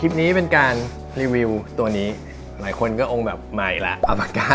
คลิปนี้เป็นการรีวิวตัวนี้ หลายคนก็องค์แบบใหม่ละอัปากา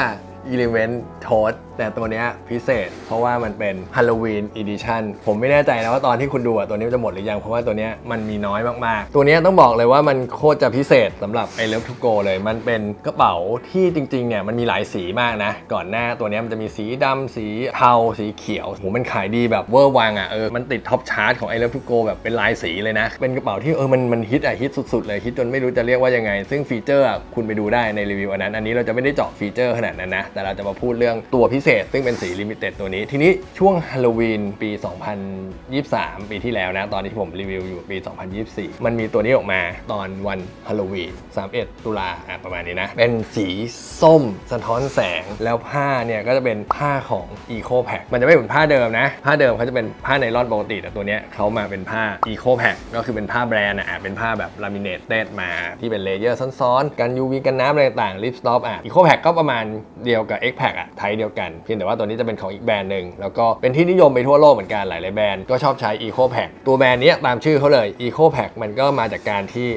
Element Toast แต่ตัวเนี้ยพิเศษ เพราะว่ามันเป็น Halloween Edition ผมไม่แน่ใจนะว่าตอนที่คุณดูอะตัวนี้มันจะหมดหรือยัง เพราะว่าตัวเนี้ยมันมีน้อยมากๆ ตัวเนี้ยต้องบอกเลยว่ามันโคตรจะพิเศษสำหรับ I Love to Go เลย มันเป็นกระเป๋าที่จริงๆเนี่ยมันมีหลายสีมากนะ ก่อนหน้าตัวเนี้ยมันจะมีสีดำสีเทาสีเขียวโหมันขายดีแบบเวอร์วังอะเออมันติดท็อปชาร์ตของ I Love to Go แบบเป็นลายสีเลยนะ เป็นกระเป๋าที่เออมันมันฮิตอะฮิตสุดๆเลยฮิตจนไม่รู้จะเรียกว่ายังไง ซึ่งฟีเจอร์อะคุณไปดูได้ในรีวิวอันนั้น อันนี้เราจะไม่ได้เจาะฟีเจอร์ขนาดนั้นนะแต่เราจะมาพูดเรื่องตัวพิเศษ ซึ่งเป็นสีลิมิเต็ดตัวนี้ ทีนี้ช่วงฮาโลวีนปี 2023 ปีที่แล้วนะ ตอนที่ผมรีวิวอยู่ปี 2024 มันมีตัวนี้ออกมาตอนวันฮาโลวีน31 ตุลาอะประมาณนี้นะ เป็นสีส้มสะท้อนแสงแล้วผ้าเนี่ยก็จะเป็นผ้าของ Eco Pack มันจะไม่เหมือนผ้าเดิมนะ ผ้าเดิมเขาจะเป็นผ้าไนลอนปกติแต่ตัวเนี้ยเขามาเป็นผ้า Eco Pack ก็คือเป็นผ้าแบรนด์อะเป็นผ้าแบบลามิเนตเตดมาที่เป็นเลเยอร์ซ้อนๆ กัน UV กันน้ำอะไรต่างลิปสต็อปอะ Eco Pack ก็ประมาณเดียวกับ X Pack อะไทยเดียวกันเพียงแต่ว่าตัวนี้จะเป็นของอีกแบรนด์หนึ่งแล้วก็เป็นที่นิยมไปทั่วโลกเหมือนกันหลายๆแบรนด์ก็ชอบใช้ Eco Pack ตัวแบรนด์นี้ตามชื่อเขาเลย Eco Pack มันก็มาจากการที่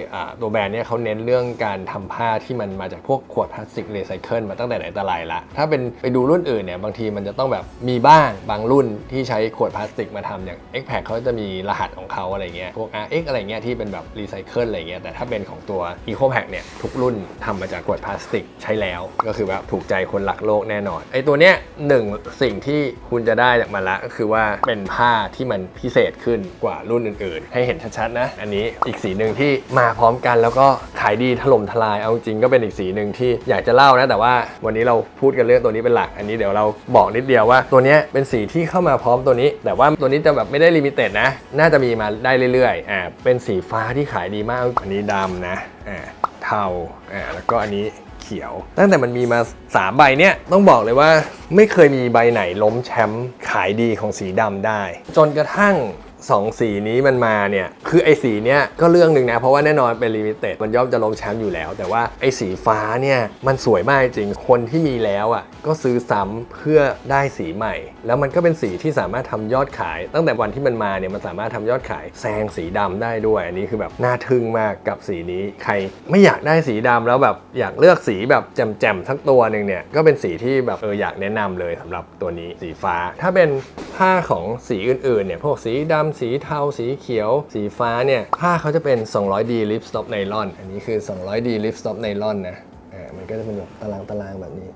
ตัวแบรนด์นี้เขาเน้นเรื่องการทำผ้าที่มันมาจากพวกขวดพลาสติกรีไซเคิลมาตั้งแต่ไหนแต่ไรละถ้าเป็นไปดูรุ่นอื่นเนี่ยบางทีมันจะต้องแบบมีบ้างบางรุ่นที่ใช้ขวดพลาสติกมาทำอย่าง X Pack เขาจะมีรหัสของเขาอะไรเงี้ยพวก RX อะไรเงี้ยที่เป็นแบบรีไซเคิลอะไรเงี้ยแต่ถ้าเป็นของตัว Eco Pack เนี่ยทุกรุ่นทำมาจากขวดพลาสติกใช้แล้ว ก็คือแบบถูกใจคนรักโลกแน่นอนไอตัวเนี้ยหนึ่งสิ่งที่คุณจะได้จากมันละก็คือว่าเป็นผ้าที่มันพิเศษขึ้นกว่ารุ่นอื่นๆ ให้เห็นชัดๆนะ อันนี้อีกสีหนึ่งที่มาพร้อมกันแล้วก็ขายดีถล่มทลายเอาจริงก็เป็นอีกสีหนึ่งที่อยากจะเล่านะแต่ว่าวันนี้เราพูดกันเรื่องตัวนี้เป็นหลัก อันนี้เดี๋ยวเราบอกนิดเดียวว่า ตัวนี้เป็นสีที่เข้ามาพร้อมตัวนี้ แต่ว่าตัวนี้จะแบบไม่ได้ลิมิเต็ดนะ น่าจะมีมาได้เรื่อยๆอ่าเป็นสีฟ้าที่ขายดีมากอันนี้ดำนะอ่าเทาอ่าแล้วก็อันนี้ เขียว ตั้งแต่มันมีมา 3 ใบเนี่ยต้องบอกเลยว่าไม่เคยมีใบไหนล้มแชมป์ขายดีของสีดำได้ จนกระทั่ง 2สีนี้มันมาเนี่ย คือไอ้สีเนี้ยก็เรื่องหนึ่งนะ เพราะว่าแน่นอนเป็นลิมิเต็ดมันย่อมจะล้มแชมป์อยู่แล้ว แต่ว่าไอ้สีฟ้าเนี่ยมันสวยมากจริง คนที่มีแล้วอะก็ซื้อซ้ำเพื่อได้สีใหม่ แล้วมันก็เป็นสีที่สามารถทำยอดขาย ตั้งแต่วันที่มันมาเนี่ยมันสามารถทำยอดขายแซงสีดำได้ด้วย อันนี้คือแบบน่าทึ่งมากกับสีนี้ ใครไม่อยากได้สีดำแล้วแบบอยากเลือกสีแบบแจ่มๆสักตัวหนึ่งเนี่ยก็เป็นสีที่แบบเอออยากแนะนำเลยสำหรับตัวนี้สีฟ้า ถ้าเป็นผ้าของสีอื่นๆเนี่ยพวกสีดำสีเทา สีเขียว สีฟ้าเนี่ย ผ้าเขาจะเป็น 200D Lip Stop Nylon อันนี้คือ 200D Lip Stop Nylon นะอ่ามันก็จะเป็นแบบตารางตารางๆแบบนี้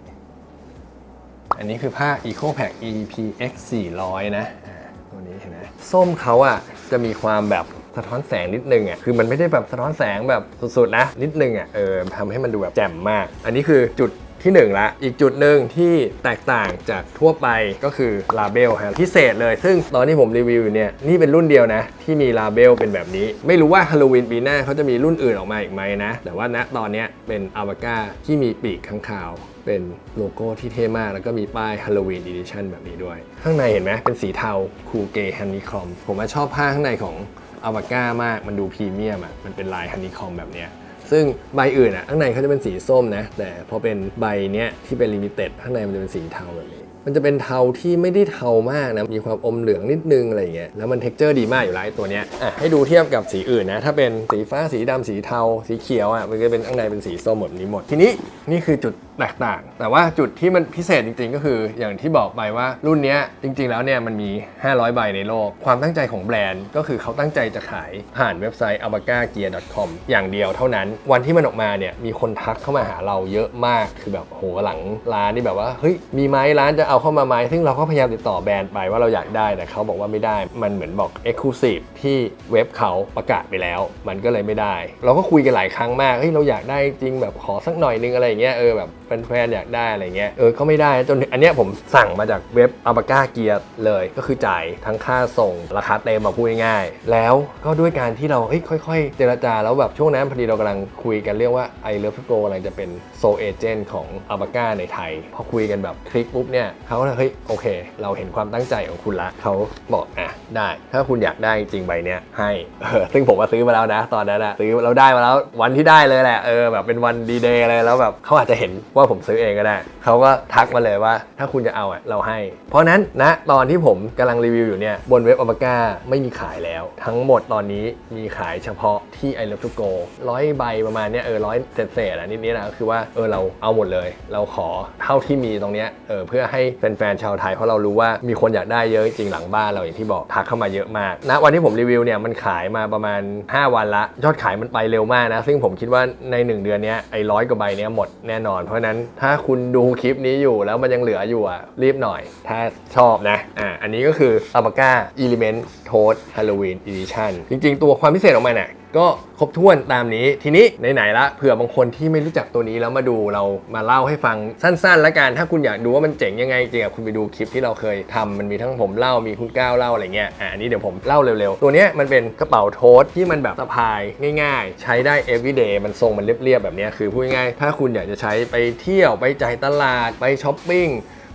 อันนี้คือผ้า Eco Pack EPX 400 นะอ่าตัวนี้เห็นไหมส้มเขาอะจะมีความแบบสะท้อนแสงนิดนึงอะ คือมันไม่ได้แบบสะท้อนแสงแบบสุดๆนะ นิดนึงอะ เออทำให้มันดูแบบแจ่มมาก อันนี้คือจุด ที่1ละอีกจุดหนึ่งที่แตกต่างจากทั่วไปก็คือลาเบลฮะพิเศษเลย ซึ่งตอนที่ผมรีวิวอยู่เนี่ยนี่เป็นรุ่นเดียวนะ ที่มีลาเบลเป็นแบบนี้ ไม่รู้ว่าฮาโลวีนปีหน้าเขาจะมีรุ่นอื่นออกมาอีกไหมนะ แต่ว่าณตอนนี้เป็นอาวกาที่มีปีกข้างคาว เป็นโลโก้ที่เท่มาก แล้วก็มีป้าย Halloween Edition แบบนี้ด้วย ข้างในเห็นไหมเป็นสีเทาคูเกฮันนีคอมผมชอบผ้าข้างในของอวก้ามากมันดูพรีเมียมอะมันเป็นลายฮันนีคอมแบบเนี้ย ซึ่งใบอื่นอะข้างในเขาจะเป็นสีส้มนะแต่พอเป็นใบเนี้ยที่เป็นลิมิเต็ดข้างในมันจะเป็นสีเทาแบบนี้มันจะเป็นเทาที่ไม่ได้เทามากนะ มีความอมเหลืองนิดนึงอะไรเงี้ย แล้วมันเท็กเจอร์ดีมากอยู่แล้วตัวเนี้ย อะให้ดูเทียบกับสีอื่นนะ ถ้าเป็นสีฟ้า สีดำสีเทา สีเขียวอะ มันก็เป็นข้างในเป็นสีส้มแบบนี้หมด ทีนี้นี่คือจุด แตกต่าง แต่ว่าจุดที่มันพิเศษจริง ๆ ก็คืออย่างที่บอกไปว่ารุ่นนี้จริง ๆ แล้วเนี่ยมันมี 500 ใบในโลก ความตั้งใจของแบรนด์ก็คือเขาตั้งใจจะขายผ่านเว็บไซต์ abagagear.com อย่างเดียวเท่านั้น วันที่มันออกมาเนี่ยมีคนทักเข้ามาหาเราเยอะมากคือแบบโหหลังร้านนี่แบบว่าเฮ้ยมีไหมร้านจะเอาเข้ามาไหมซึ่งเราก็พยายามติดต่อแบรนด์ไปว่าเราอยากได้แต่เขาบอกว่าไม่ได้ มันเหมือนบอก Exclusive ที่เว็บเขาประกาศไปแล้ว มันก็เลยไม่ได้ เราก็คุยกันหลายครั้งมากเฮ้ยเราอยากได้จริงแบบขอสักหน่อยนึงอะไรอย่างเงี้ยเออแบบแฟนๆอยากได้อะไรเงี้ยเออก็ไม่ได้จนอันเนี้ยผมสั่งมาจากเว็บอัลบาก้าเกียร์เลยก็คือจ่ายทั้งค่าส่งราคาเต็มมาพูดง่ายๆแล้วก็ด้วยการที่เราเฮ้ยค่อยๆ เจรจาแล้วแบบช่วงนั้นพอดีเรากำลังคุยกันเรื่องว่าไอเลิฟโกกำลังจะเป็นโซเอเจนต์ของอัลบาก้าในไทย พอคุยกันแบบคลิกปุ๊บเนี่ยเขาก็เลยเฮ้ยโอเค เราเห็นความตั้งใจของคุณละเขาบอกอะได้ ถ้าคุณอยากได้จริงใบเนี้ยให้เออซึ่งผมก็ซื้อมาแล้วนะ ตอนนั้นอะซื้อเราได้มาแล้ววันที่ได้เลยแหละเออแบบเป็นวันดีเดย์เลยแล้วแบบเขาอาจจะเห็นว่าว่าผมซื้อเองก็ได้ เขาก็ทักมาเลยว่าถ้าคุณจะเอาอะเราให้ เพราะนั้นณตอนที่ผมกำลังรีวิวอยู่เนี่ยบนเว็บอ p ปก้าไม่มีขายแล้ว ทั้งหมดตอนนี้มีขายเฉพาะที่ i love to go ร้อยใบประมาณเนี้ยเออร้อยเศษๆอะนิดๆนะก็คือว่าเออเราเอาหมดเลย เราขอเท่าที่มีตรงเนี้ยเออเพื่อให้แฟนๆชาวไทยเพราะเรารู้ว่ามีคนอยากได้เยอะจริงหลังบ้านเราอย่างที่บอกทักเข้ามาเยอะมากณวันที่ผมรีวิวเนี่ยมันขายมาประมาณ 5 วันละ ยอดขายมันไปเร็วมากนะ ซึ่งผมคิดว่าใน 1 เดือนเนี้ยไอ้ร้อยกว่าใบเนี้ยหมดแน่นอนเพราะฉะนั้นถ้าคุณดูคลิปนี้อยู่แล้วมันยังเหลืออยู่อะ รีบหน่อย ถ้าชอบนะ อ่า อันนี้ก็คืออัลบาก้า Element Toad Halloween Edition จริงๆ ตัวความพิเศษของมันอะ ก็ครบถ้วนตามนี้ทีนี้ไหนๆละเผื่อบางคนที่ไม่รู้จักตัวนี้แล้วมาดูเรามาเล่าให้ฟังสั้นๆแล้วกัน ถ้าคุณอยากดูว่ามันเจ๋งยังไงจริงๆอะคุณไปดูคลิปที่เราเคยทำมันมีทั้งผมเล่ามีคุณก้าวเล่าอะไรเงี้ยอะอันนี้เดี๋ยวผมเล่าเร็วๆ ตัวเนี้ยมันเป็นกระเป๋าโทสที่มันแบบสะพายง่ายๆ ใช้ได้ everyday มันทรงมันเรียบๆแบบเนี้ยคือพูดง่ายๆถ้าคุณอยากจะใช้ไปเที่ยวไปจ่ายตลาดไปช้อปปิ้ง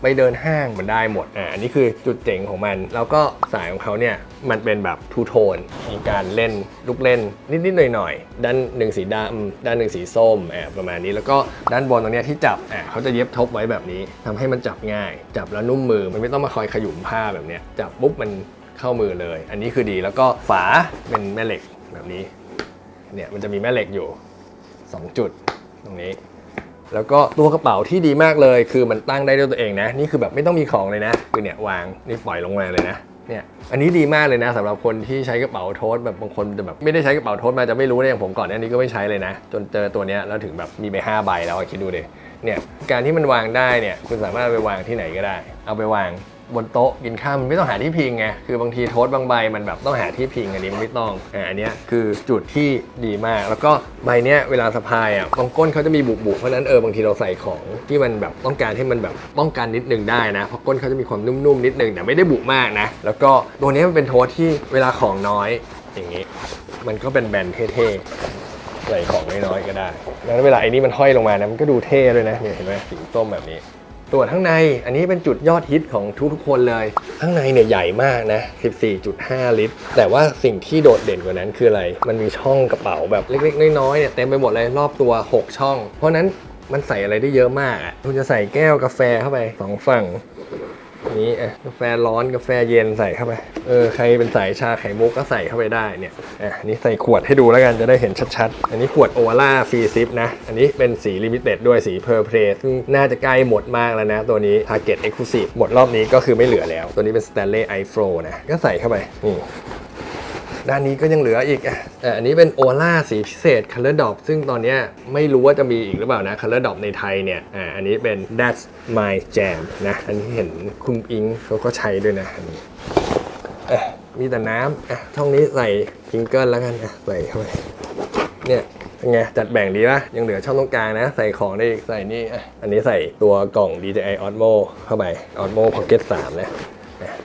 ไปเดินห้างมันได้หมดอ่าอันนี้คือจุดเจ๋งของมัน แล้วก็สายของเขาเนี่ยมันเป็นแบบทูโทนมีการเล่นลูกเล่นนิดๆหน่อยๆด้านหนึ่งสีดำด้านหนึ่งสีส้มอ่าประมาณนี้แล้วก็ด้านบนตรงเนี้ยที่จับอ่าเขาจะเย็บทบไว้แบบนี้ทำให้มันจับง่าย จับแล้วนุ่มมือมันไม่ต้องมาคอยขยุมผ้าแบบเนี้ยจับปุ๊บมันเข้ามือเลย อันนี้คือดีแล้วก็ฝาเป็นแม่เหล็กแบบนี้เนี่ยมันจะมีแม่เหล็กอยู่ 2 จุดตรงนี้ แล้วก็ตัวกระเป๋าที่ดีมากเลย คือมันตั้งได้ด้วยตัวเองนะ นี่คือแบบไม่ต้องมีของเลยนะคือเนี่ยวางนี่ปล่อยลงมาเลยนะเนี่ยอันนี้ดีมากเลยนะสำหรับคนที่ใช้กระเป๋าโทสแบบบางคนจะแบบไม่ได้ใช้กระเป๋าโทสมาจะไม่รู้นะอย่างผมก่อนเนี่ยนี้ก็ไม่ใช้เลยนะ จนเจอตัวเนี้ยแล้วถึงแบบมีไป5ใบแล้วคิดดูเลยเนี่ยการที่มันวางได้เนี่ยคุณสามารถเอาไปวางที่ไหนก็ได้ เอาไปวาง บนโต๊ะกินข้าวมันไม่ต้องหาที่พิงไง คือบางทีโทสบางใบมันแบบต้องหาที่พิงอันนี้มันไม่ต้องอ่าอันเนี้ยคือจุดที่ดีมาก แล้วก็ใบเนี้ยเวลาสะพายอะตรงก้นเขาจะมีบุบๆเพราะฉะนั้นเออบางทีเราใส่ของที่มันแบบต้องการให้มันแบบป้องกันนิดนึงได้นะเพราะก้นเขาจะมีความนุ่มๆนิดนึงแต่ไม่ได้บุมากนะ แล้วก็ตัวนี้มันเป็นโทสที่เวลาของน้อยอย่างนี้ มันก็เป็นแบนเท่ๆใส่ของน้อยๆก็ได้แล้วเวลาไอ้นี่มันห้อยลงมานะมันก็ดูเท่ด้วยนะเนี่ยเห็นไหมสีส้มแบบนี้ ตัวข้างในอันนี้เป็นจุดยอดฮิตของทุกๆคนเลย ข้างในเนี่ยใหญ่มากนะ 14.5 ลิตร แต่ว่าสิ่งที่โดดเด่นกว่านั้นคืออะไร มันมีช่องกระเป๋าแบบเล็กๆ น้อยๆเนี่ยเต็มไปหมดเลยรอบตัว 6 ช่อง เพราะฉะนั้นมันใส่อะไรได้เยอะมากอะคุณจะใส่แก้วกาแฟเข้าไปสองฝั่ง นี้อ่กาแฟร้อนกาแฟเย็นใส่เข้าไป เออใครเป็นสายชาไข่มุกก็ใส่เข้าไปได้เนี่ยอะอันนี้ใส่ขวดให้ดูแล้วกันจะได้เห็นชัดๆ อันนี้ขวดโอวาร่าฟรีซิปนะ อันนี้เป็นสีลิมิเต็ดด้วยสีเพอร์เพลซึ่งน่าจะใกล้หมดมากแล้วนะ ตัวนี้ Target Exclusive หมดรอบนี้ก็คือไม่เหลือแล้ว ตัวนี้เป็น Stanley i Flow นะ ก็ใส่เข้าไปนี่ ด้านนี้ก็ยังเหลืออีกอะอะอันนี้เป็นโอล่าสีพิเศษ Color Dop ซึ่งตอนนี้ไม่รู้ว่าจะมีอีกหรือเปล่านะ Color Dop ในไทยเนี่ยอ่าอันนี้เป็น That's My Jam นะอันนี้เห็นคุณอิงเขาก็ใช้ด้วยนะอันนี้อะมีแต่น้ำอะช่องนี้ใส่พิงเกิลแล้วกันอะใส่เข้าไปเนี่ยเป็นไงจัดแบ่งดีป่ะ ยังเหลือช่องตรงกลางนะ ใส่ของได้อีก ใส่นี่อะอันนี้ใส่ตัวกล่อง DJI Osmo เข้าไป Osmo Pocket 3 นะ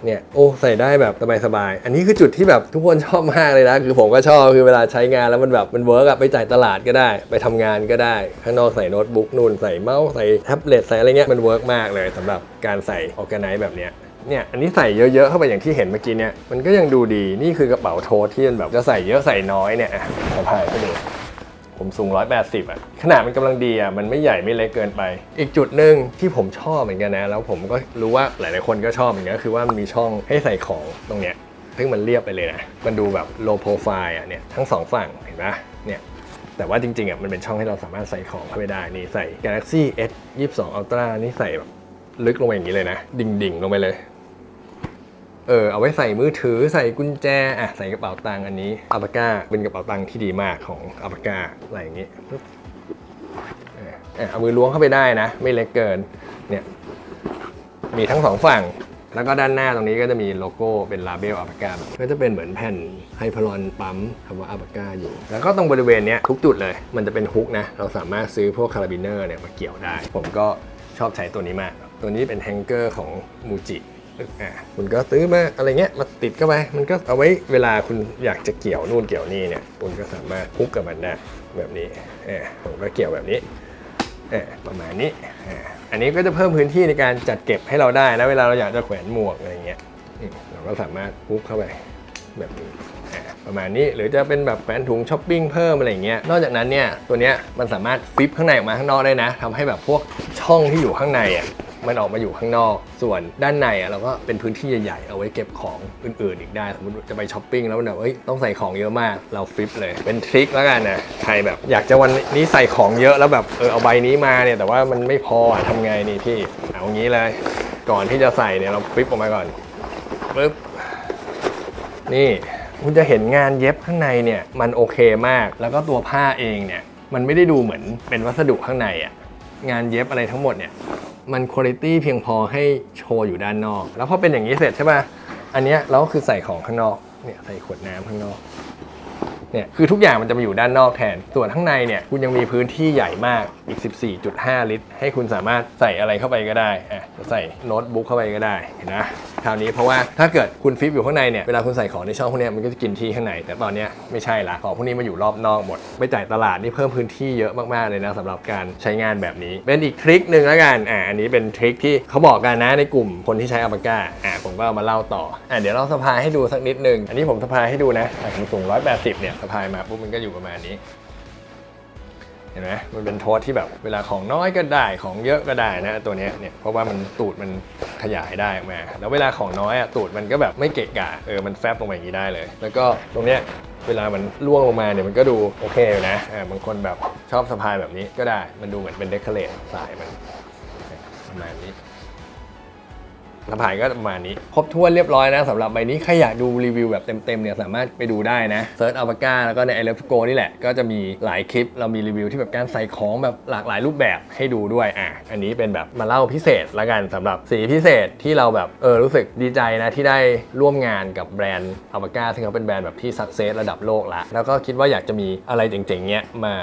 เนี่ยโอ้ใส่ได้แบบสบายๆอันนี้คือจุดที่แบบทุกคนชอบมากเลยนะ คือผมก็ชอบคือเวลาใช้งานแล้วมันแบบมันเวิร์กอะไปจ่ายตลาดก็ได้ ไปทำงานก็ได้ ข้างนอกใส่โน้ตบุ๊กนู่นใส่เมาส์ใส่แท็บเล็ตใส่อะไรเงี้ยมันเวิร์กมากเลยสำหรับการใส่ออแกไนซ์แบบเนี้ยเนี่ยอันนี้ใส่เยอะๆเข้าไปอย่างที่เห็นเมื่อกี้เนี่ยมันก็ยังดูดีนี่คือกระเป๋าโทสที่มันแบบจะใส่เยอะใส่น้อยเนี่ยสะพายก็ดู ผมสูง 180อะขนาดมันกำลังดีอะมันไม่ใหญ่ไม่เล็กเกินไป อีกจุดหนึ่งที่ผมชอบเหมือนกันนะ แล้วผมก็รู้ว่าหลายๆคนก็ชอบเหมือนกันก็คือว่ามันมีช่องให้ใส่ของตรงเนี้ยซึ่งมันเรียบไปเลยนะ มันดูแบบ low profile อะเนี่ยทั้งสองฝั่งเห็นปะเนี่ยแต่ว่าจริงๆอะมันเป็นช่องให้เราสามารถใส่ของเข้าไปได้นี่ใส่ Galaxy S 22 Ultra นี่ใส่แบบลึกลงไปอย่างนี้เลยนะ ดิ่งๆ ลงไปเลย เออเอาไว้ใส่มือถือใส่กุญแจอะใส่กระเป๋าตังค์อันนี้อัลปาก้าเป็นกระเป๋าตังค์ที่ดีมากของอัลปาก้าอะไรอย่างงี้ปึ๊บเออเอามือล้วงเข้าไปได้นะ ไม่เล็กเกินเนี่ยมีทั้งสองฝั่ง แล้วก็ด้านหน้าตรงนี้ก็จะมีโลโก้เป็นลาเบลอัลปาก้าก็จะเป็นเหมือนแผ่นไฮพลอนปั๊มคำว่าอัลปาก้าอยู่ แล้วก็ตรงบริเวณเนี้ยทุกจุดเลย มันจะเป็นฮุกนะ เราสามารถซื้อพวกคาราบิเนอร์เนี่ยมาเกี่ยวได้ ผมก็ชอบใช้ตัวนี้มาก ตัวนี้เป็นแฮงเกอร์ของมูจิ อะคุณก็ซื้อมาอะไรเงี้ยมาติดเข้าไปมันก็เอาไว้เวลาคุณอยากจะเกี่ยวนู่นเกี่ยวนี่เนี่ยคุณก็สามารถพุกกับมันได้แบบนี้เออผมก็เกี่ยวแบบนี้เออประมาณนี้อออันนี้ก็จะเพิ่มพื้นที่ในการจัดเก็บให้เราได้นะเวลาเราอยากจะแขวนหมวกอะไรเงี้ยเราก็สามารถปุ๊บเข้าไปแบบนี้อะประมาณนี้หรือจะเป็นแบบแขวนถุงช้อปปิ้งเพิ่มอะไรเงี้ยนอกจากนั้นเนี่ยตัวเนี้ยมันสามารถฟลิปข้างในออกมาข้างนอกได้นะทำให้แบบพวกช่องที่อยู่ข้างในอะ มันออกมาอยู่ข้างนอก ส่วนด้านในเราก็เป็นพื้นที่ใหญ่ๆ เอาไว้เก็บของอื่นๆ อีกได้ สมมติจะไปช้อปปิ้งแล้วแบบเอ้ยต้องใส่ของเยอะมาก เราฟลิปเลย เป็นทริคแล้วกันนะ ใครแบบอยากจะวันนี้ใส่ของเยอะแล้วแบบเออเอาใบนี้มาเนี่ย แต่ว่ามันไม่พออะทำไงนี่พี่ เอางี้เลย ก่อนที่จะใส่เนี่ยเราฟลิปออกมาก่อนปึ๊บ นี่คุณจะเห็นงานเย็บข้างในเนี่ยมันโอเคมาก แล้วก็ตัวผ้าเองเนี่ยมันไม่ได้ดูเหมือนเป็นวัสดุข้างในอะงานเย็บอะไรทั้งหมดเนี่ย มันคุณภาพเพียงพอให้โชว์อยู่ด้านนอก แล้วพอเป็นอย่างนี้เสร็จใช่ป่ะอันเนี้ยเราก็คือใส่ของข้างนอกเนี่ยใส่ขวดน้ำข้างนอกเนี่ยคือทุกอย่างมันจะมาอยู่ด้านนอกแทน ส่วนข้างในเนี่ยคุณยังมีพื้นที่ใหญ่มากอีก 14.5 ลิตร ให้คุณสามารถใส่อะไรเข้าไปก็ได้อะจะใส่โน้ตบุ๊กเข้าไปก็ได้เห็นนะคราวนี้เพราะว่าถ้าเกิดคุณฟิปอยู่ข้างในเนี่ยเวลาคุณใส่ของในช่องพวกนี้มันก็จะกินที่ข้างใน แต่ตอนนี้ไม่ใช่ละของพวกนี้มาอยู่รอบนอกหมด ไปจ่ายตลาดนี่เพิ่มพื้นที่เยอะมากๆเลยนะสำหรับการใช้งานแบบนี้ เป็นอีกทริคหนึ่งแล้วกันอะอันนี้เป็นทริคที่เขาบอกกันนะในกลุ่มคนที่ใช้อัปก้าอะผมก็เอามาเล่าต่ออะเดี๋ยวเราสะพายให้ดูสักนิดนึงอันนี้ผมสะพายให้ดูนะอะผมสูง180เนี่ยสะพายมาปุ๊บมันก็อยู่ประมาณนี้ ห็นไหมมันเป็นโทสที่แบบเวลาของน้อยก็ได้ของเยอะก็ได้นะตัวนี้เนี่ยเพราะว่ามันตูดมันขยายได้มา แล้วเวลาของน้อยอะตูดมันก็แบบไม่เกะกะเออมันแฟบลงมาอย่างนี้ได้เลย แล้วก็ตรงเนี้ยเวลามันล่วงลงมาเนี่ยมันก็ดูโอเคอยู่นะอ่าบางคนแบบชอบสะพายแบบนี้ก็ได้มันดูเหมือนเป็นเดคอเรทสายมันประมาณนี้ สะพายก็ประมาณนี้ ครบถ้วนเรียบร้อยนะสำหรับใบนี้ ใครอยากดูรีวิวแบบเต็มๆเนี่ยสามารถไปดูได้นะเซิร์ชอัลปาก้าแล้วก็ใน i l o v e Go นี่แหละ ก็จะมีหลายคลิป เรามีรีวิวที่แบบการใส่ของแบบหลากหลายรูปแบบให้ดูด้วยอะอันนี้เป็นแบบมาเล่าพิเศษละกันสำหรับสีพิเศษที่เราแบบเออรู้สึกดีใจนะที่ได้ร่วมงานกับแบรนด์อัลปาก้าซึ่งเขาเป็นแบรนด์แบบที่สักเซสระดับโลกละแล้วก็คิดว่าอยากจะมีอะไรเจ๋งๆเนี้ยมา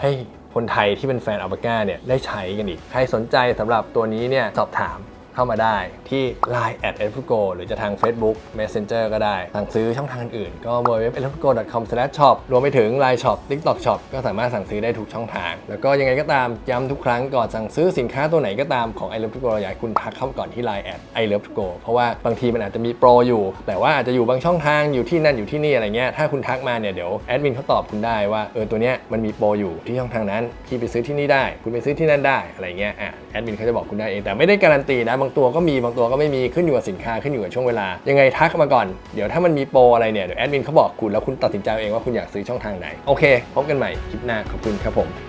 ให้คนไทยที่เป็นแฟนอัลปาก้าเนี่ยได้ใช้กันอีก ใครสนใจสำหรับตัวนี้เนี่ยสอบถาม เข้ามาได้ที่ Line at e l f u g o หรือจะทาง Facebook Messenger ก็ได้สั่งซื้อช่องทางอื่นก็ www.elfugo.com/shop รวมไปถึง Line Shop TikTok Shop ก็สามารถสั่งซื้อได้ทุกช่องทาง แล้วก็ยังไงก็ตามย้ำทุกครั้งก่อนสั่งซื้อสินค้าตัวไหนก็ตามของ i l o v e to go เราอยากให้คุณทักเข้ามาก่อนที่ Line at i l o v e to go เพราะว่าบางทีมันอาจจะมีโปรอยู่ แต่ว่าอาจจะอยู่บางช่องทางอยู่ที่นั่นอยู่ที่นี่อะไรเงี้ยถ้าคุณทักมาเนี่ยเดี๋ยวแอดมินเขาตอบคุณได้ว่าเออตัวเนี้ยมันมีโปรอยู่ที่ช่องทางนั้นพี่ไปซื้อที่นี่ได้ คุณไปซื้อที่นั่นได้อะไรเงี้ยอะแอดมินเขาจะบอกคุณได้เองแต่ไม่ได้การันตีนะบางตัวก็มีบางตัวก็ไม่มีขึ้นอยู่กับสินค้าขึ้นอยู่กับช่วงเวลา ยังไงทักมาก่อนเดี๋ยวถ้ามันมีโปรอะไรเนี่ยเดี๋ยวแอดมินเขาบอกคุณแล้วคุณตัดสินใจเองว่าคุณอยากซื้อช่องทางไหนโอเคพบกันใหม่คลิปหน้าขอบคุณครับผม